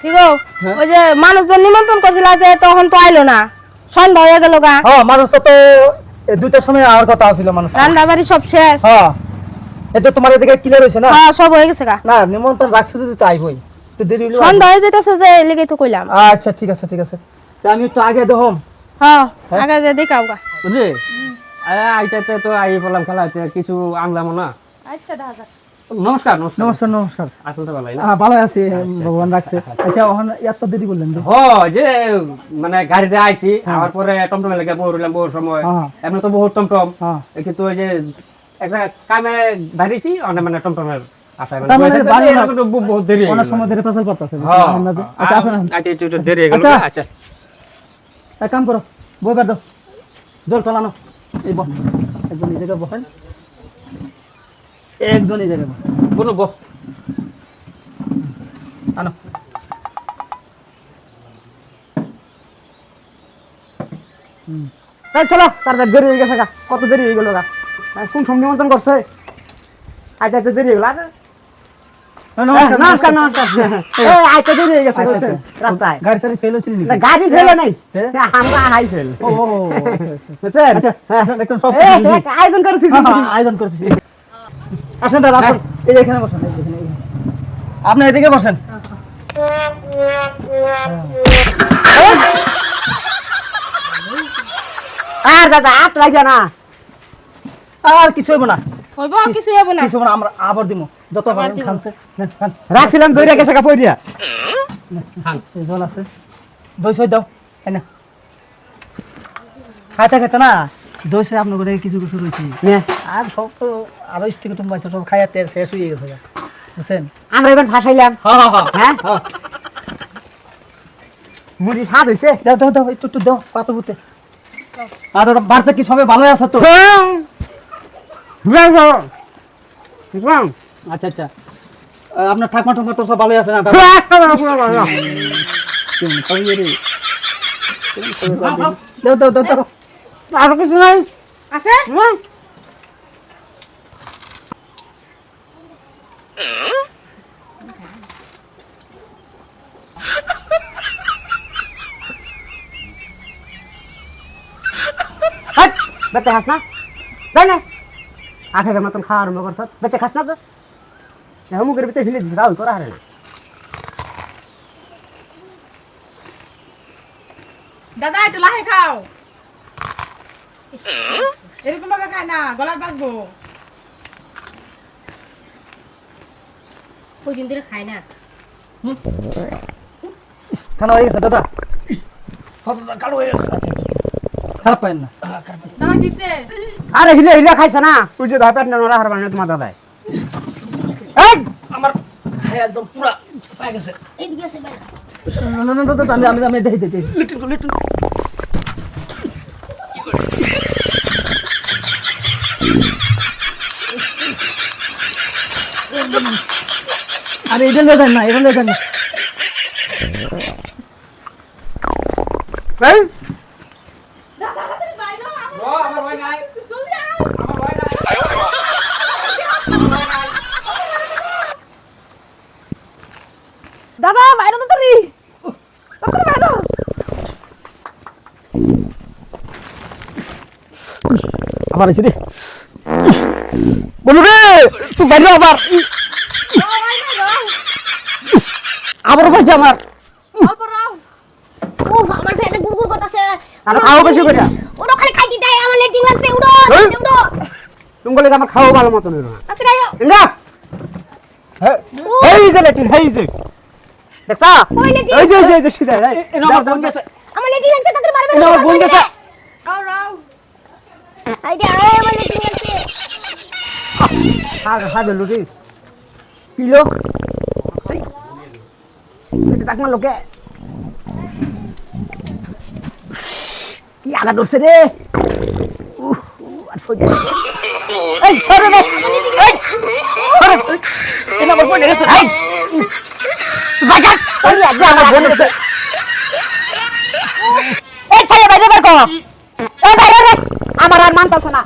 ঠিক ওই যে মানুষজন নিমন্ত্রণ করছিল যে তখন তো আইলো না। সন্ধ্যা হয়ে গেল গা। হ্যাঁ মানুষ তো তো দুইটার সময় আর কথা ছিল মানুষ। রান্না বাড়ি সব শেষ। হ্যাঁ এটা তোমার এদিকে ক্লিয়ার হয়েছে না? হ্যাঁ সব হয়ে গেছে গা। না নিমন্ত্রণ রাখছো যদি তো আইবই তো দেরি হইল সন্ধ্যা হয়ে যেতেছে যে লেগে তো কইলাম। আচ্ছা ঠিক আছে ঠিক আছে। তা আমি একটু আগে দেখম হ্যাঁ আগে যে দেখাও গা বুঝলি? আইটাতে তো আই বললাম খেলা কিছু আনলাম না। আচ্ছা দেখা নমস্কার নমস্কার। নমস্কার নমস্কার। তো ভালোই না? হ্যাঁ ভালো আছি ভগবান রাখছে। আচ্ছা ওখানে এত দেরি করলেন হ যে মানে গাড়িতে আইছি আবার পরে টমটমে লেগে বউ রইলাম বহু সময়। হ্যাঁ। এমনি তো বহুত টমটম। হ্যাঁ। কিন্তু ওই যে কামে বাড়িছি মানে টমটমের। আশায় তার দেরি হয়ে অনেক গেল। সময় ধরে পেছাল করতেছে। আচ্ছা আসেন আসেন। আচ্ছা একটু একটু দেরি গেল আচ্ছা। আচ্ছা এক কাম করো বই বের দাও জোর চালানো এই বস একজন এই জায়গায় বসেন একজন এই জায়গায় বসেন। বহ আনো হুম। চলো তাড়াতাড়ি দেরি গেছে গা কত দেরি হয়ে গেল গা কোন সময় নিমন্ত্রণ করছে আইতে আইতে দেরি হয়ে গেল আর? এই, নমস্কার নমস্কার এই, আইতে দেরি হয়ে গেছে রাস্তায় গাড়ি টাড়ি ফেল ছিল না, গাড়ি ফেলে নাই হ্যাঁ? আমরা হাই ফেল ও ও, ও, আচ্ছা, আচ্ছা। বুঝছেন আচ্ছা সব এই, কিছু এই, আয়োজন করেছি হ্যাঁ, হ্যাঁ, আয়োজন করেছি আসেন দাদা আসুন এই এখানে বসেন এই যে এখানে, এই যে। আপনি এদিকে বসেন আর দাদা আট লাগে না আর কিছু হইব না হইব কিছু না। কিছু আমরা আবার দিব যত পারেন খানছে। রাখছিলাম দইরা গেছে কাপড়িয়া এই জল আছে। দই সই দাও। এই না। খাইতে খাইতে না? দই সই আপনার ঘরে কিছু কিছু রয়েছে। আর সব তো আরও স্টিক তুমি পাইছো সব খাইয়া তেল শেষ হয়ে গেছে বুঝছেন? আমরা এবার ফাঁসাইলাম হ্যাঁ হ্যাঁ হ্যাঁ। মুড়ি স্বাদ হয়েছে দাও দাও দাও একটু একটু দাও পাতো বুতে আর বাড়িতে কি সবাই ভালো আছে তো? আচ্ছা আচ্ছা। আপনার ঠাকমা ঠাকমা তো সব ভালোই আছে না? দাদা দাও দাও দাও দাও। আরও কিছু নাই। আছে? হাট বেতে খাস না। তাই না। আখের মতন খাওয়ার আরম্ভ করছ। বেতে খাস না তো? মুখের ভিতরে হিলে দিস রাহুল তোরা হারে না। দাদা একটু লাহে খাও। এরকম ভাবে খায় না গলার বাঁধবো কদিন ধরে খায় না। খানা হয়ে গেছে দাদা। কালো হয়ে গেছে। আচ্ছা আচ্ছা খারাপ পাইন না। দাদা কিসে? আরে হিলে হিলে খাইছ না? তুই যে ধাপেট না ওরা হারবা না তোমার দাদাই। আমার খাই একদম পুরা পায়ে গেছে। এইদিকে আছে বাইরে না না দাদা আমি আমি আমি দেখি দেখি লিটন লিটন আরে এটা লেখেন না এটা লেখেন না এই আমার ভয় নাই আমার ভয় নাই দাদা বাইরে তো বাইরে। আবার এসে রে বলু রে তুই বাইরে আবার। আবার পাইছে আমার। আমার পেটে গুড়গুড় করতেছে। আর খাও বেশি করে। ওটা খালি খাইতে দেয় আমার লেটিং লাগছে উড়ো উড়ো তুমি বলে আমার খাওয়া ভালো মতন হইল না। তাতে এই যে লেটিন এই যে। দেখছা এই যে এই যে, সিধা আমার বোন গেছে আমার লেটিং লাগছে তাতে পারবে আমার বোন গেছে রাও রাও। আইডিয়া এই আমার লেটিং লাগছে হাগ হাগ লুটি কিলো এটা তাকমা লোকে। কি আগা ধরছে রে। উহ, আর সহ্য না। এই ছড়ে রে এই ছড়ে। এটা আমার বোন গেছে এই। উহ, তুই আগে আমার বলেছে এই ছেলে বাইরে বের কর। এই বাইরে আমার আর মানতাছে না।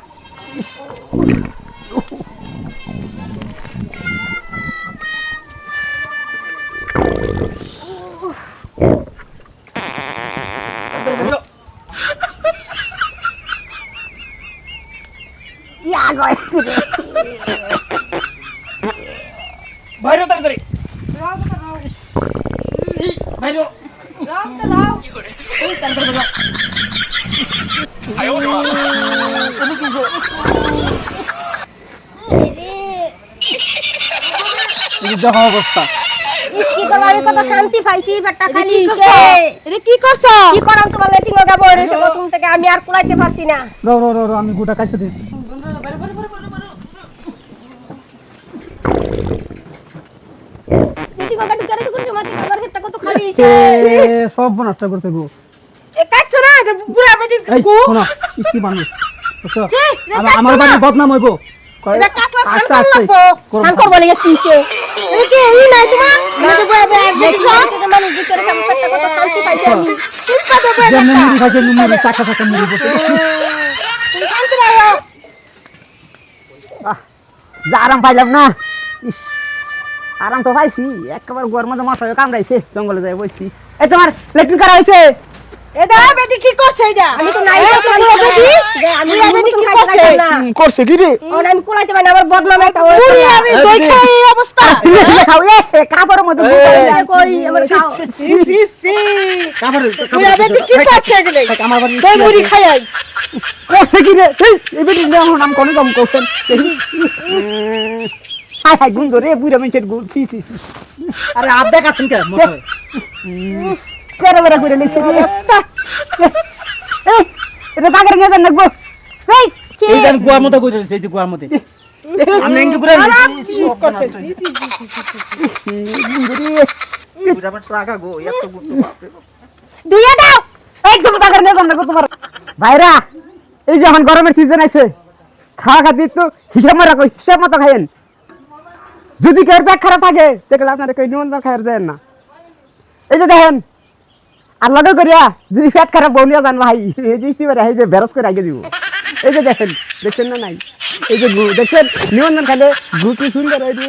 বাইরে তাড়াতাড়ি। বাইরে। দেখো অবস্থা। ইস কি আমি কত শান্তি পাইছি পেটটা খালি কি হইছে করছ? কি করছ? কি করাম তোমার লেটিং থেকে আমি আর কুলাইতে পারছি না। রো রো রো রো, আমি গোটা দিই লেটিং গাবো ঢুকে রেখে করছি মাটি আমার পেটটা কত খালি হইছে। সব নষ্ট করতে গো। এ কাটছো না? এটা বুড়া বেটি এই শোনো ইস্তি মানুষ বুঝছ? ছি, আমার- কাটছো আমার না। বাড়ি বদনাম হইব। এটা কাটলা সান আচ্ছা, আচ্ছা, লাগবো। সান করব লাগে কিছে এটা কি এই নাই তোমার? এটা তো বয়ে বয়ে দেখিছো মানুষ ঢুকে রেখে কত শান্তি পাইছি আমি। চিন্তা তো বয়ে মুড়ি খাইছে মুড়ি চাকা চাকা মুড়ি বসে শান্তি রাখো যা আরাম পাইলাম না। ইস, আরাম তো পাইছি একেবারে গোয়ার মধ্যে মশা কামড়াইছে জঙ্গলে যাই বসছি এই তোমার লেট্রিন করা হয়েছে এটা বেটি কি করছে এটা? আমি তো নাই বেটি আমি বেটি কি করছে? করছে কি রে? ওন আমি কুলাইতে পারি আমার বদনাম একটা আমি এই অবস্থা? খাও এ কাপড়ের মধ্যে বুক করে দেয়। কই আমার খাও। সি সি সি কাপড়ের বুড়া বেটি কি করছে এগুলো? আমার বাড়ি কই মুড়ি খাই আই করছে কি রে? এই এই বেটি নাম কোন কম করছেন। হাই হাই গুণ রে বুড়া মিনিটের গুণ ছি ছি আরে আর দেখাছেন কে মতো চেরা বেরা করে রে এই এটা পাগড়ে নিয়ে যান নাকবো এই এই যে গোয়ার মতো কই এই যে গোয়ার মধ্যে আমি একটু জি জি দিয়ে দাও একদম নিয়ে যান তোমার ভাইরা এই যে এখন গরমের সিজন আছে খাওয়া খাতি একটু হিসাব মারা হিসাব মতো খাইয়েন যদি কেউ পেট খারাপ থাকে, দেখলে আপনারা কই নিমন্ত্রণ খাইয়ার দেন না। এই যে দেখেন আল্লাহ করিয়া যদি পেট খারাপ বউনিয়া যান ভাই, এই যে ইস্তিবারে এই যে বেরস করে আগে দিব। এই যে দেখেন, দেখছেন না নাই? এই যে গু, দেখছেন? নিমন্ত্রণ খালে গু কি সুন্দর হয় রে।